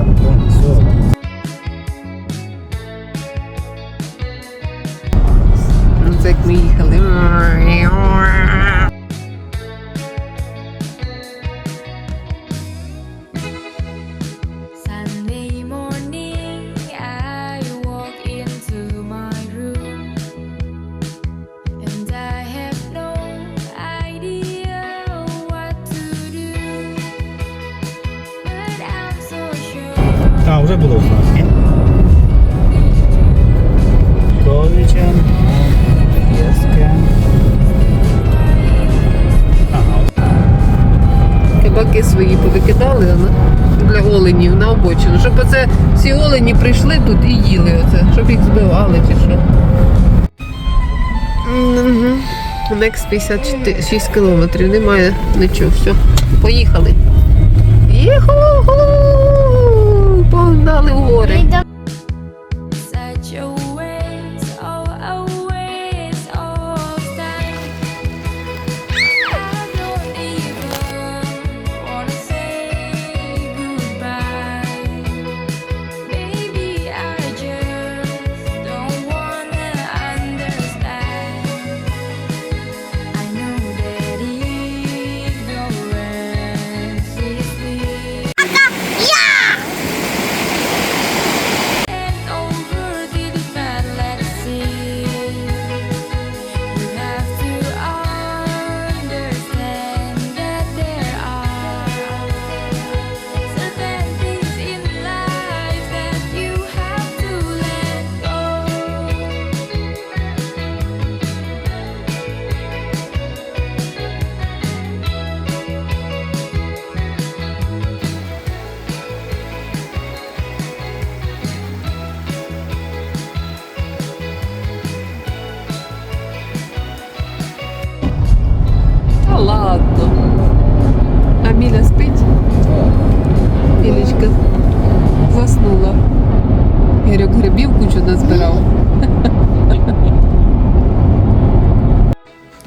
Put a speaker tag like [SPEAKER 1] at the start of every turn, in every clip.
[SPEAKER 1] 想跟你说的。А, вже було у нас? Ковічен. Єске. Ага,
[SPEAKER 2] свої повикидали для оленів на обочину. Щоб оце всі олені прийшли тут і їли оце, щоб їх збивали чи що. Next 56 кілометрів, немає нічого, все. Поїхали. Їху!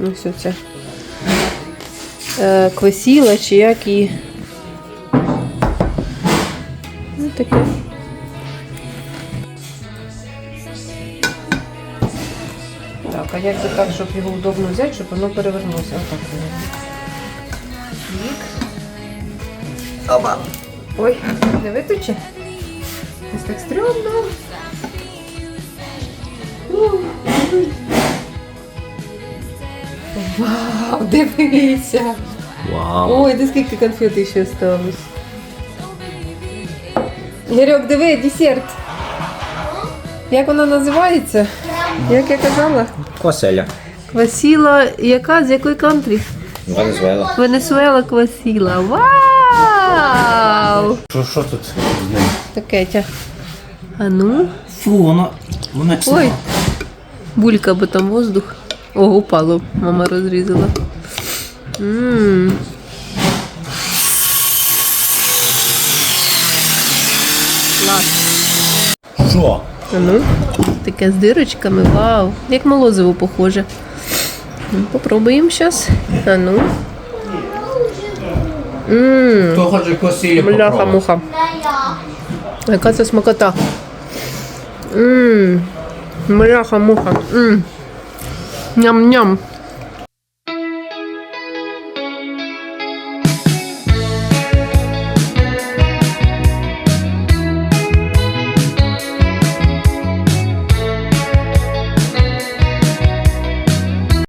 [SPEAKER 2] Ну, все це. Е, чи як і. Ну, таке. Так, а як же так, щоб його удобно взяти, щоб воно перевернулося? Отак. Оба. Ой, не витече? Ось так стрьомно. Вау, дивися.
[SPEAKER 1] Вау.
[SPEAKER 2] Ой, де скільки конфет ще осталось. Гірьок, диви, десерт. Як вона називається? Як я казала?
[SPEAKER 1] Коселя.
[SPEAKER 2] Квасіла, яка? З якої кантрі?
[SPEAKER 1] Венесуела.
[SPEAKER 2] Венесуела квасіла. Вау!
[SPEAKER 1] Що, що тут з ним?
[SPEAKER 2] Таке тя. А ну.
[SPEAKER 1] Фу, воно, воно
[SPEAKER 2] Ой. Булька, бо там воздух. О, упало. Мама розрізала. Ммм. Клас.
[SPEAKER 1] Що?
[SPEAKER 2] А ну, таке з дирочками, вау. Як молозиво похоже. Ну, Попробуємо зараз. А ну. Ммм.
[SPEAKER 1] Хто хоче коселя
[SPEAKER 2] Бляха-муха. Яка це смакота. Ммм. Бляха-муха. Ммм. Ням-ням.